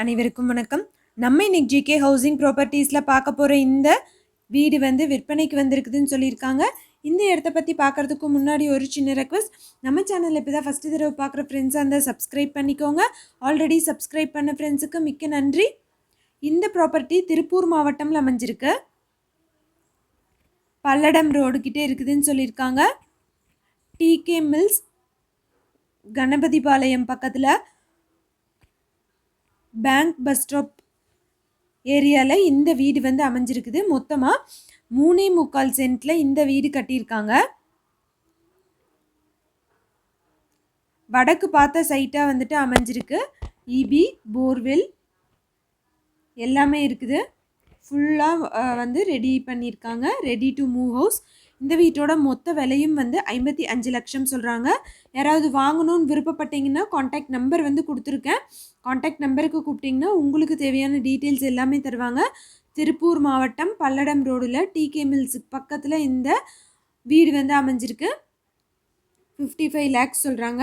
அனைவருக்கும் வணக்கம். நம்ம இன்னைக்கு ஜிகே ஹவுசிங் ப்ராப்பர்ட்டிஸில் பார்க்க போகிற இந்த வீடு வந்து விற்பனைக்கு வந்திருக்குதுன்னு சொல்லியிருக்காங்க. இந்த இடத்த பற்றி பார்க்குறதுக்கு முன்னாடி ஒரு சின்ன ரெக்வஸ்ட் நம்ம சேனலில் இப்போ தான் ஃபஸ்ட்டு தடவை பார்க்குற ஃப்ரெண்ட்ஸாக இருந்தால் சப்ஸ்கிரைப் பண்ணிக்கோங்க. ஆல்ரெடி சப்ஸ்கிரைப் பண்ண ஃப்ரெண்ட்ஸுக்கு மிக்க நன்றி. இந்த ப்ராப்பர்ட்டி திருப்பூர் மாவட்டம்ல அமைஞ்சிருக்கு. பல்லடம் ரோடு கிட்டே இருக்குதுன்னு சொல்லியிருக்காங்க. டிகே மில்ஸ் கணபதிபாளையம் பக்கத்தில். பேங்க் பஸ் ஸ்டாப் ஏரியாவில் இந்த வீடு வந்து அமைஞ்சிருக்குது. மொத்தமாக மூணே முக்கால் சென்ட்டில் இந்த வீடு கட்டியிருக்காங்க. வடக்கு பார்த்த சைட்டாக வந்துட்டு அமைஞ்சிருக்கு. இபி போர்வெல் எல்லாமே இருக்குது. ஃபுல்லாக வந்து ரெடி பண்ணியிருக்காங்க ரெடி டு மூவ் ஹவுஸ் இந்த வீட்டோட மொத்த விலையும் வந்து ஐம்பத்தி அஞ்சு லட்சம் சொல்கிறாங்க யாராவது வாங்கணும்னு விருப்பப்பட்டீங்கன்னா காண்டாக்ட் நம்பர் வந்து கொடுத்துருக்கேன். காண்டாக்ட் நம்பருக்கு கூப்பிட்டிங்கன்னா உங்களுக்கு தேவையான டீட்டெயில்ஸ் எல்லாமே தருவாங்க. திருப்பூர் மாவட்டம் பல்லடம் ரோடில் டிகே மில்ஸுக்கு பக்கத்தில் இந்த வீடு வந்து அமைஞ்சிருக்கு. ஃபிஃப்டி ஃபைவ் லேக்ஸ் சொல்கிறாங்க